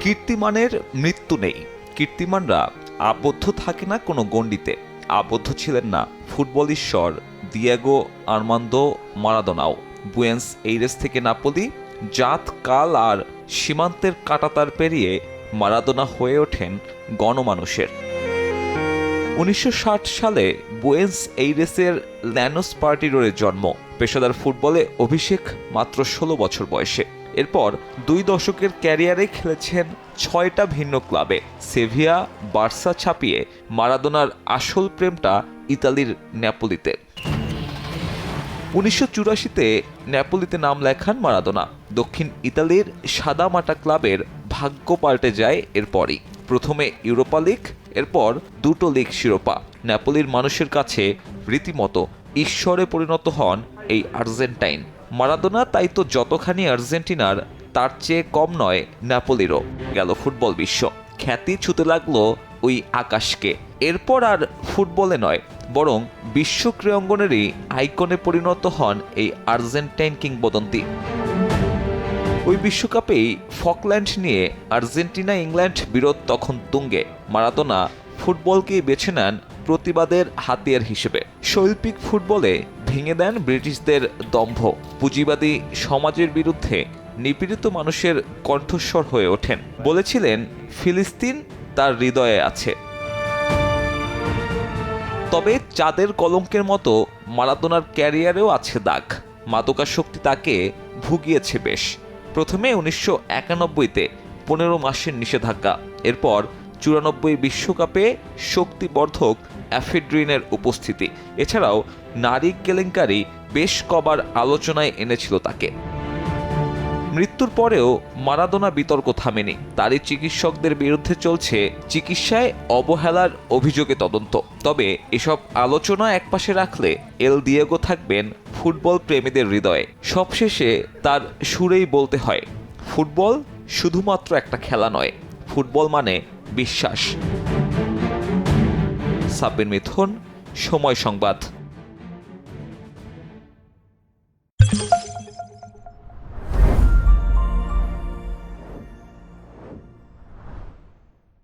কীর্তিমানের মৃত্যু নেই। কীর্তিমানরা আবদ্ধ থাকে না কোনো গণ্ডিতে। আবদ্ধ ছিলেন না ফুটবল ঈশ্বর দিয়েগো আর্মান্দো মারাদোনাও। বুয়েন্স এইরেস থেকে নাপোলি, জাত, কাল আর সীমান্তের কাটাতার পেরিয়ে মারাদোনা হয়ে ওঠেন গণমানুষের। উনিশশো ষাট সালে বুয়েন্স এইরেসের ল্যানোস পার্টিরোরে জন্ম। পেশাদার ফুটবলে অভিষেক মাত্র ষোলো বছর বয়সে। এরপর দুই দশকের ক্যারিয়ারে খেলেছেন ছয়টা ভিন্ন ক্লাবে। সেভিয়া, বার্সা ছাপিয়ে মারাদোনার আসল প্রেমটা ইতালির ন্যাপোলিতে। উনিশশো চুরাশিতে ন্যাপোলিতে নাম লেখান মারাদোনা। দক্ষিণ ইতালির সাদামাটা ক্লাবের ভাগ্য পাল্টে যায় এরপরই। প্রথমে ইউরোপা লিগ, এরপর দুটো লিগ শিরোপা। ন্যাপোলির মানুষের কাছে রীতিমতো ঈশ্বরে পরিণত হন এই আর্জেন্টাইন। মারাদোনা তাই তো যতখানি আর্জেন্টিনার, তার চেয়ে কম নয় ন্যাপোলিরও। গেল ফুটবল বিশ্ব। খ্যাতি ছুতে লাগল ওই আকাশকে। এরপর আর ফুটবলে নয়, বরং বিশ্ব ক্রীড়াঙ্গনেরই আইকনে পরিণত হন এই আর্জেন্টাইন কিংবদন্তি। ওই বিশ্বকাপেই ফকল্যান্ড নিয়ে আর্জেন্টিনা ইংল্যান্ড বিরোধ তখন তুঙ্গে। মারাদোনা ফুটবলকেই বেছে নেন প্রতিবাদের হাতিয়ার হিসেবে। শৈল্পিক ফুটবলে ভেঙে দেন ব্রিটিশদের দম্ভ। পুঁজিবাদী সমাজের বিরুদ্ধে নিপীড়িত মানুষের কণ্ঠস্বর হয়ে ওঠেন। বলেছিলেন, ফিলিস্তিন তার হৃদয়ে আছে। তবে চাঁদের কলঙ্কের মতো মারাদোনার ক্যারিয়ারেও আছে দাগ। মাদকাসক্তি তাকে ভুগিয়েছে বেশ। প্রথমে উনিশশো একানব্বইতে পনেরো মাসের নিষেধাজ্ঞা। এরপর চুরানব্বই বিশ্বকাপে শক্তিবর্ধক অ্যাফিড্রিনের উপস্থিতি। এছাড়াও নারী কেলেঙ্কারি বেশ কবার আলোচনায় এনেছিল তাকে। মৃত্যুর পরেও মারাদোনা বিতর্ক থামেনি। তারই চিকিৎসকদের বিরুদ্ধে চলছে চিকিৎসায় অবহেলার অভিযোগে তদন্ত। তবে এসব আলোচনা একপাশে রাখলে এল দিয়েগো থাকবেন ফুটবল প্রেমীদের হৃদয়ে। সবশেষে তার সুরেই বলতে হয়, ফুটবল শুধুমাত্র একটা খেলা নয়, ফুটবল মানে বিশ্বাস। সাব্বির মিথুন, সময় সংবাদ।